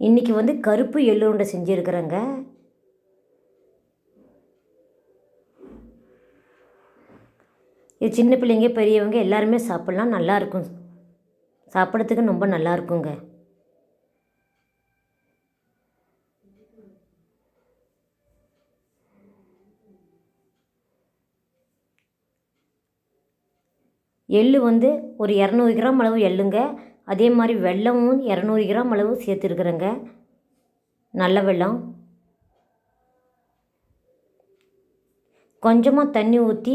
இன்றைக்கி வந்து கருப்பு எள்ளுருண்டை செஞ்சுருக்குறேங்க. இது சின்ன பிள்ளைங்க பெரியவங்க எல்லாருமே சாப்பிட்லாம் நல்லாயிருக்கும் சாப்பிட்றதுக்கு ரொம்ப நல்லா இருக்குங்க. எள்ளு வந்து ஒரு இரநூறு கிராம் அளவு எள்ளுங்க. அதே மாதிரி வெல்லமும் இரநூறு கிராம் அளவு சேர்த்துருக்குறேங்க. நல்ல வெல்லம் கொஞ்சமாக தண்ணி ஊற்றி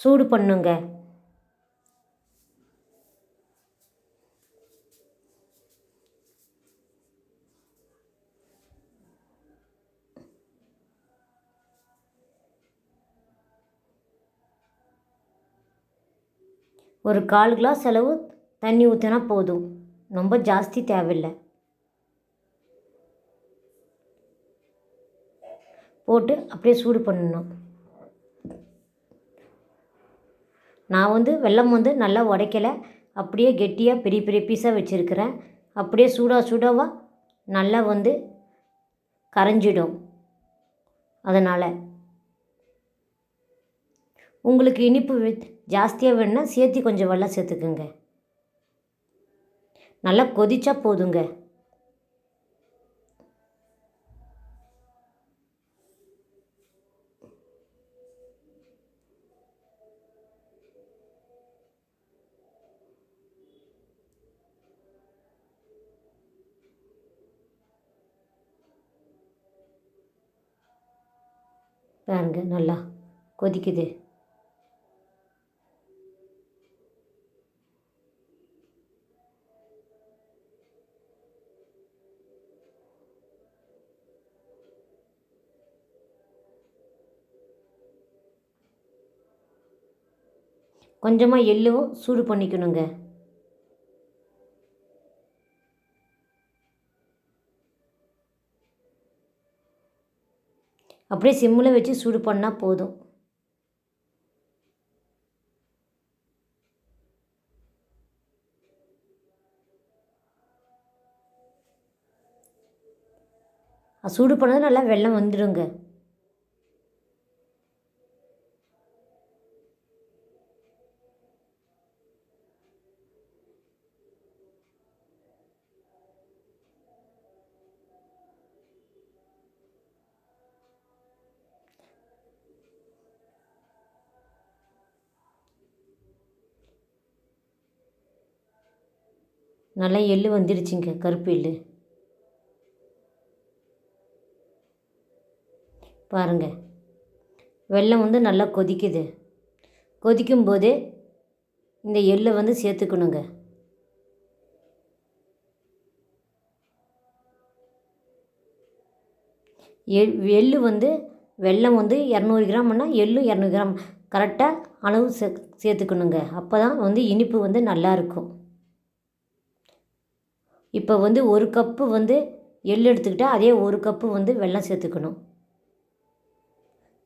சூடு பண்ணுங்க. ஒரு கால் கிளாஸ் அளவு தண்ணி ஊற்றினா போதும். ரொம்ப ஜாஸ்தி தேவையில்லை. போட்டு அப்படியே சூடு பண்ணணும். நான் வந்து வெல்லம் வந்து நல்லா உடைக்கலை. அப்படியே கெட்டியாக பெரிய பெரிய பீஸாக வச்சுருக்கிறேன். அப்படியே சூடாக சூடாவாக நல்லா வந்து கரைஞ்சிடும். அதனால். உங்களுக்கு இனிப்பு ஜாஸ்தியாக வேணுன்னா சேர்த்தி கொஞ்சம் வெள்ளம் சேர்த்துக்குங்க. நல்லா கொதிச்சா போதுங்க. பாருங்க நல்லா கொதிக்குது. கொஞ்சமாக எள்ளும் சூடு பண்ணிக்கணுங்க. அப்படியே சிம்மில் வச்சு சூடு பண்ணால் போதும். சூடு பண்ணது நல்லா வெள்ளம் வந்துடுங்க. நல்லா எள்ளு வந்துடுச்சுங்க கருப்பு எள்ளு. பாருங்கள் வெள்ளம் வந்து நல்லா கொதிக்குது. கொதிக்கும்போது இந்த எள்ளை வந்து சேர்த்துக்கணுங்க. எள் எள்ளு வந்து வெல்லம் வந்து இரநூறு கிராம்னா எள்ளு இரநூறு கிராம். கரெக்டாக அளவு சே சேர்த்துக்கணுங்க. அப்போ தான் வந்து இனிப்பு வந்து நல்லாயிருக்கும் இப்போ வந்து ஒரு கப்பு வந்து எள் எடுத்துக்கிட்டால் அதே ஒரு கப்பு வந்து வெல்லம் சேர்த்துக்கணும்.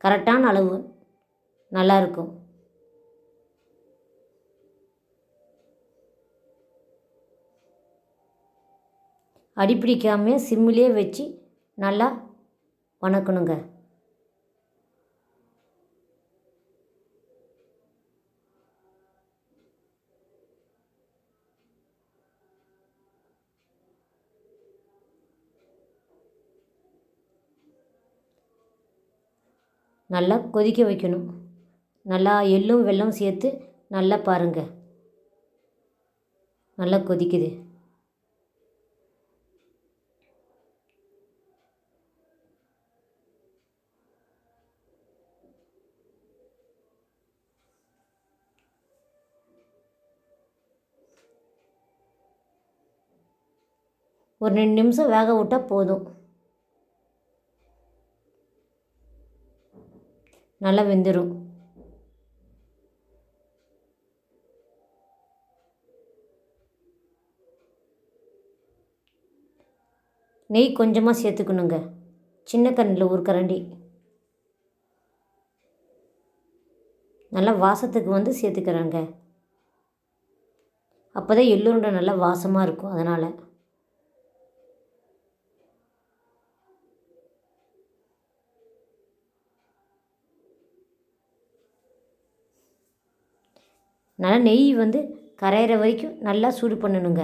கரெக்டான அளவு. நல்லாயிருக்கும் அடிப்பிடிக்காமல் சிம்மிலே வச்சு நல்லா வணக்கணுங்க. நல்லா கொதிக்க வைக்கணும். நல்லா எள்ளும் வெல்லமும் சேர்த்து நல்லா பாருங்கள் நல்லா கொதிக்குது. ஒரு ரெண்டு நிமிஷம் வேக விட்டால் போதும். நல்லா வெந்துடும் நெய் கொஞ்சமாக சேர்த்துக்கணுங்க. சின்ன கண்ணில் ஒரு கரண்டி. நல்லா வாசத்துக்கு வந்து சேர்த்துக்கிறேங்க. அப்போ தான் எள்ளுருண்டை நல்லா வாசமாக இருக்கும் அதனால். நல்லா நெய் வந்து கரையிற வரைக்கும் நல்லா சூடு பண்ணணுங்க.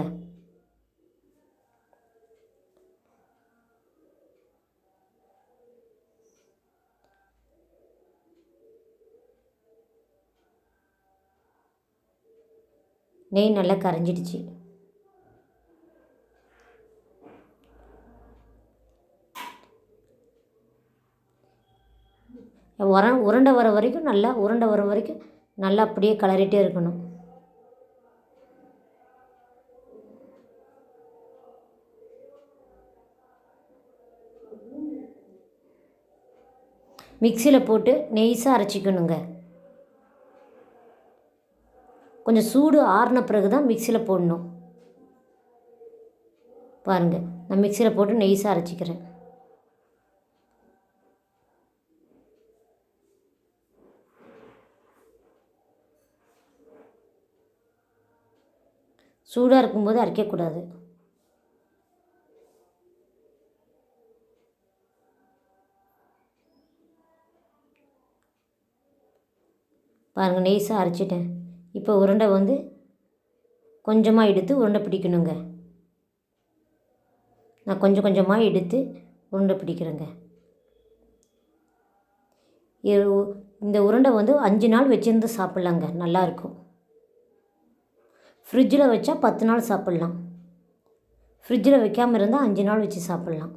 நெய் நல்லா கரைஞ்சிடுச்சு. உர உருண்டை வர வரைக்கும் நல்லா உருண்டை வர வரைக்கும் நல்லா அப்படியே கிளறிட்டே இருக்கணும். மிக்சியில் போட்டு நெய்ஸாக அரைச்சிக்கணுங்க. கொஞ்சம் சூடு ஆறின பிறகு தான் மிக்சியில் போடணும். பாருங்கள் நான் மிக்சியில் போட்டு நெய்ஸாக அரைச்சிக்கிறேன். சூடாக இருக்கும்போது அரைக்கக்கூடாது. பாருங்கள் நெய்ஸாக அரைச்சிட்டேன். இப்போ உருண்டை வந்து கொஞ்சமாக எடுத்து உருண்டை பிடிக்கணுங்க. நான் கொஞ்சம் கொஞ்சமாக எடுத்து உருண்டை பிடிக்கிறேங்க. இந்த உருண்டை வந்து அஞ்சு நாள் வச்சுருந்து சாப்பிட்லாங்க. நல்லாயிருக்கும் ஃப்ரிட்ஜில் வச்சா பத்து நாள் சாப்பிட்லாம். ஃப்ரிட்ஜில் வைக்காமல் இருந்தால் அஞ்சு நாள் வச்சு சாப்பிட்லாம்.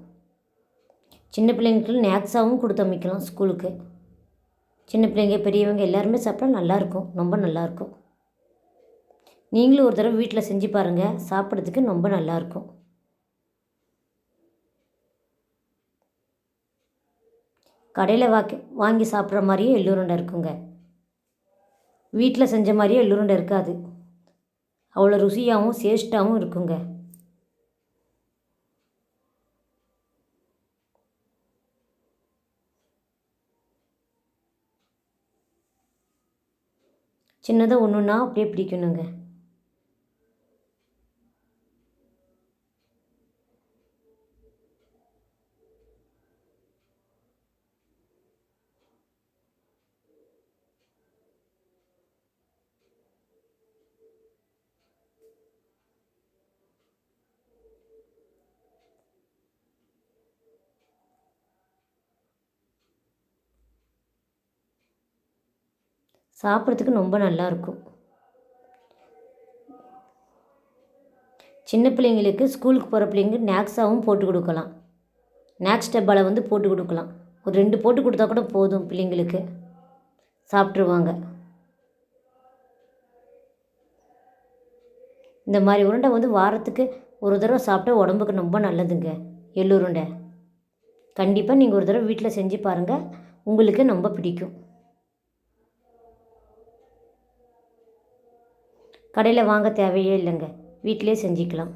சின்ன பிள்ளைங்களுக்கு ஸ்நாக்ஸாகவும் கொடுத்து அமைக்கலாம் ஸ்கூலுக்கு சின்ன பிள்ளைங்க பெரியவங்க எல்லாருமே சாப்பிட்டா நல்லாயிருக்கும் ரொம்ப நல்லாயிருக்கும் நீங்களும் ஒரு தடவை வீட்டில் செஞ்சு பாருங்கள் சாப்பிட்றதுக்கு ரொம்ப நல்லாயிருக்கும் கடையில் வாக்கி வாங்கி சாப்பிட்ற மாதிரியே எள்ளுருண்டை இருக்குங்க. வீட்டில் செஞ்ச மாதிரியே எள்ளுருண்டை இருக்காது. அவ்வளோ ருசியாகவும் சேஸ்ட்டாகவும் இருக்குங்க. சின்னதாக ஒன்று ஒன்றா அப்படியே பிடிக்கணுங்க. சாப்பிட்றதுக்கு ரொம்ப நல்லாயிருக்கும். சின்ன பிள்ளைங்களுக்கு ஸ்கூலுக்கு போகிற பிள்ளைங்க ஸ்நாக்ஸாகவும் போட்டு கொடுக்கலாம். ஸ்நாக்ஸ் டப்பாவில் வந்து போட்டு கொடுக்கலாம். ஒரு ரெண்டு போட்டு கொடுத்தா கூட போதும் பிள்ளைங்களுக்கு. சாப்பிட்ருவாங்க இந்த மாதிரி உருண்டை வந்து வாரத்துக்கு ஒரு தடவை சாப்பிட்டா உடம்புக்கு ரொம்ப நல்லதுங்க. எள்ளு உருண்டை. கண்டிப்பாக நீங்கள் ஒரு தடவை வீட்டில் செஞ்சு பாருங்கள் உங்களுக்கு ரொம்ப பிடிக்கும். கடையில் வாங்க தேவையே இல்லைங்க. வீட்டிலே செஞ்சுக்கலாம்.